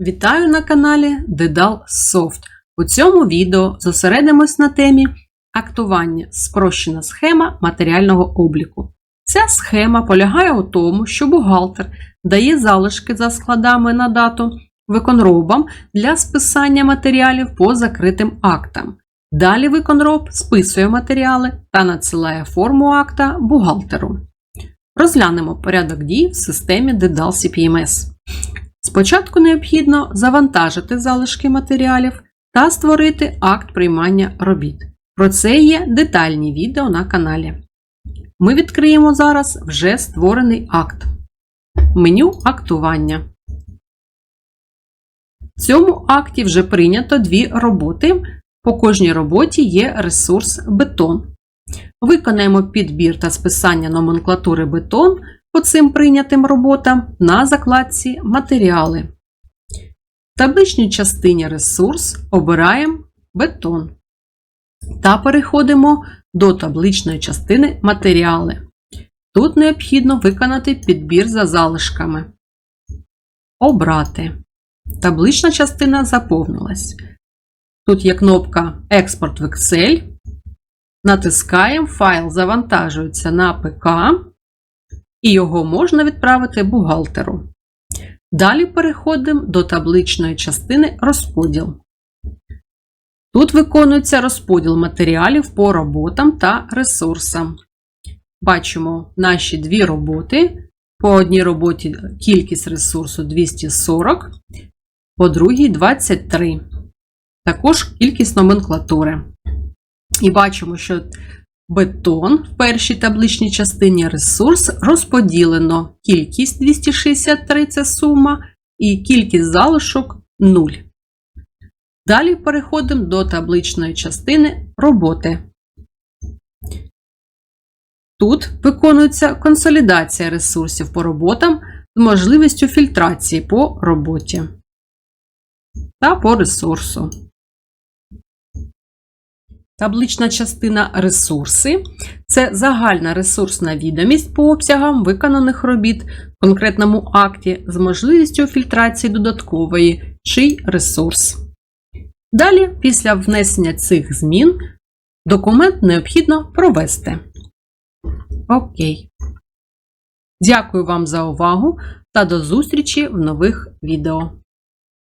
Вітаю на каналі Дедал Soft. У цьому відео зосередимось на темі актування спрощена схема матеріального обліку. Ця схема полягає у тому, що бухгалтер дає залишки за складами на дату виконробам для списання матеріалів по закритим актам. Далі виконроб списує матеріали та надсилає форму акта бухгалтеру. Розглянемо порядок дій в системі Dedal CPMS. Спочатку необхідно завантажити залишки матеріалів та створити акт приймання робіт. Про це є детальні відео на каналі. Ми відкриємо зараз вже створений акт. Меню актування. В цьому акті вже прийнято дві роботи. По кожній роботі є ресурс бетон. Виконаємо підбір та списання номенклатури бетон по цим прийнятим роботам на закладці Матеріали. В табличній частині Ресурс обираємо Бетон та переходимо до табличної частини Матеріали. Тут необхідно виконати підбір за залишками. Обрати. Таблична частина заповнилась. Тут є кнопка Експорт в Excel. Натискаємо, файл завантажується на ПК і його можна відправити бухгалтеру. Далі переходимо до табличної частини розподіл. Тут виконується розподіл матеріалів по роботам та ресурсам. Бачимо наші дві роботи. По одній роботі кількість ресурсу 240, по другій 23. Також кількість номенклатури. І бачимо, що Бетон в першій табличній частині ресурс розподілено кількість 263 це сума, і кількість залишок 0. Далі переходимо до табличної частини роботи. Тут виконується консолідація ресурсів по роботам з можливістю фільтрації по роботі та по ресурсу. Таблична частина ресурси це загальна ресурсна відомість по обсягам виконаних робіт в конкретному акті з можливістю фільтрації додаткової чий ресурс. Далі, після внесення цих змін, документ необхідно провести. Окей. Дякую вам за увагу та до зустрічі в нових відео.